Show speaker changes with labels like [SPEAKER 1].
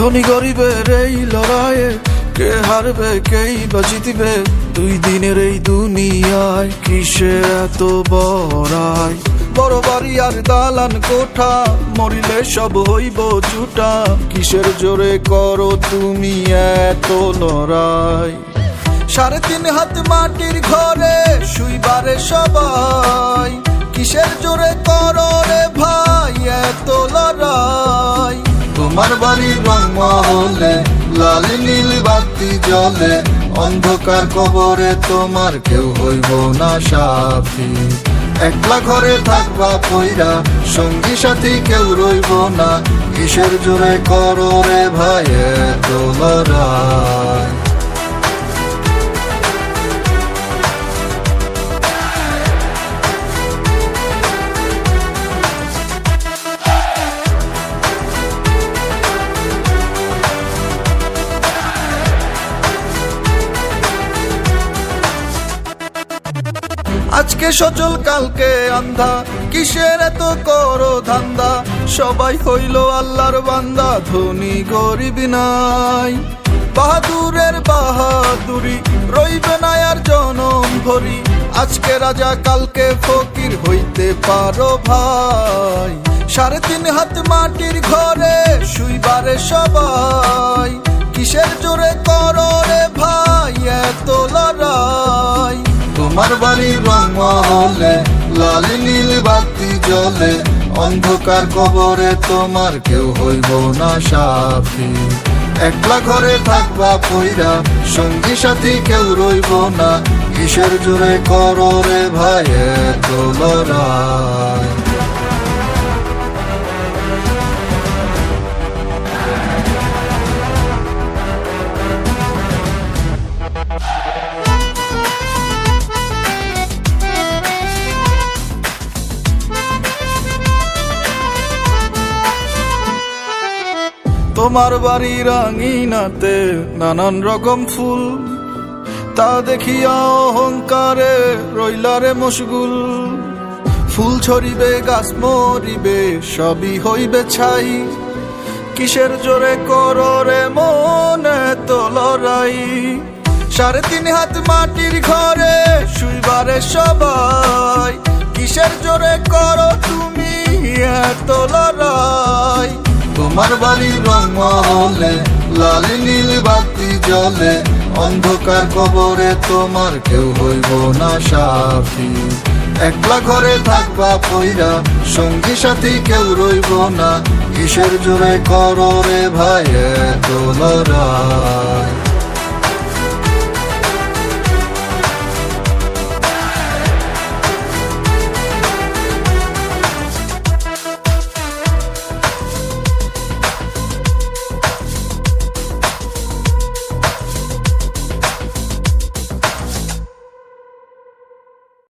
[SPEAKER 1] ধনী গরিবের এই লড়াইয়ে কে হারবে, কেই বা জিতবে? দুই দিনের এই দুনিয়ায় কিসে এত বড়াই? বড় বাড়ি আর দালান কোঠা, মরিলে সব হইব জুটা কিসের জোরে করো তুমি এত লড়াই? সাড়ে তিন হাত মাটির ঘরে শুইবারে সবাই। বাড়ির রং মহলে, লাল নীল বাতি জ্বলে, অন্ধকার কবরে তোমার কেউ হইব না সাথী। একলা ঘরে থাকবা কইরা সঙ্গী সাথী কেউ রইব না। কিসের জোরে করো রে ভাই এত আজকে সচল, কালকে আন্ধা। কিসের এত করো ধান্দা? সবাই হইল আল্লাহর বান্দা, ধনী গরিব নাই। বাহাদুরের বাহাদুরি, রইবে না আর জনম ভরি। আজকে রাজা, কালকে ফকির, হইতে পারো ভাই। সাড়ে তিন হাত মাটির ঘরে শুইবারে সবাই। কিসের জোরে করো রে ভাই, এত তোমার বাড়ির রং মহলে, লাল নীল বাতি জ্বলে, অন্ধকার কবরে তোমার কেউ হইব না সাথী। একলা ঘরে থাকবা পইরা, সঙ্গী সাথী কেউ রইব না, কিসের জোরে করো রে ভাই এত লড়াই তোমার বাড়ি রাঙিনাতে নানান রকম ফুল, তা দেখিয়া অহংকারে রইলারে মশগুল ফুল ছড়িবে, গাছ মরিবে, সবই হইবে ছাই। কিসের জোরে কররে মনে তো লড়াই? সাড়ে তিন হাত মাটির ঘরে শুইবারে সবাই। কিসের জোরে করো তুমি এত লড়াই? তোমার বাড়ির রং মহলে লাল নীল বাতি জলে অন্ধকার কবরে তোমার কেউ হইব না সাফি একলা ঘরে থাকবা পইরা, সঙ্গী সাথী কেউ রইব না, কিসের জোরে করো রে ভাই লড়াই।